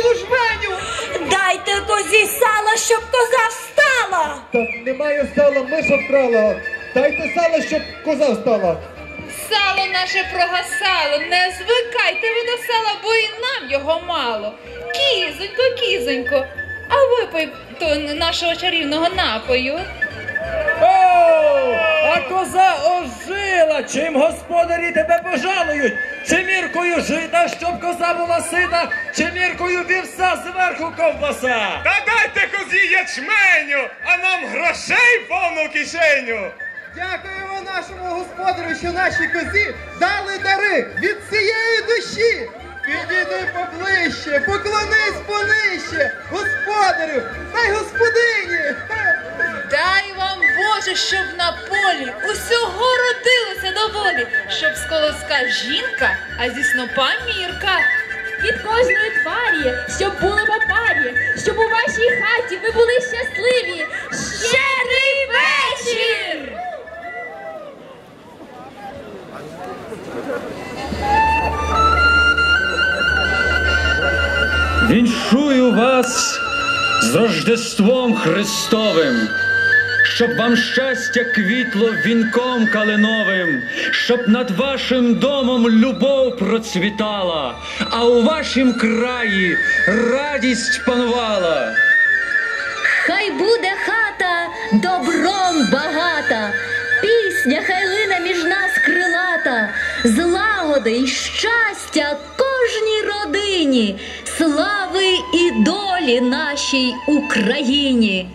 милу жменю. Дайте козі сала, щоб коза встала. Так немає сала, миша вкрала. Дайте сала, щоб коза встала. Сало наше прогасало, не звикайте ви до сала, бо і нам його мало. Кізонько, кізонько, а випий то нашого чарівного напою. О, а коза ожила! Чим господарі тебе пожалують? Чи міркою жита, щоб коза була сита, чи міркою вівса зверху ковбаса? Та дайте козі ячменю, а нам грошей повну кишеню. Дякуємо нашому господарю, що нашій козі дали дари від цієї душі. Підійди поближче, поклонись понижче, господарю та й господині. Дай вам Боже, щоб на полі усього родилося доволі, щоб з колоска жінка, а зі снопа мірка. Від кожної тварі, щоб було по парі, щоб у вашій хаті ви були щасливі. Щедрий вечір! Віншую вас з Рождеством Христовим, щоб вам щастя квітло вінком калиновим, щоб над вашим домом любов процвітала, а у вашім краї радість панувала. Хай буде хата добром багата, пісня хай лине між нас крилата, злагоди й щастя кожній родині, слави і долі нашій Україні.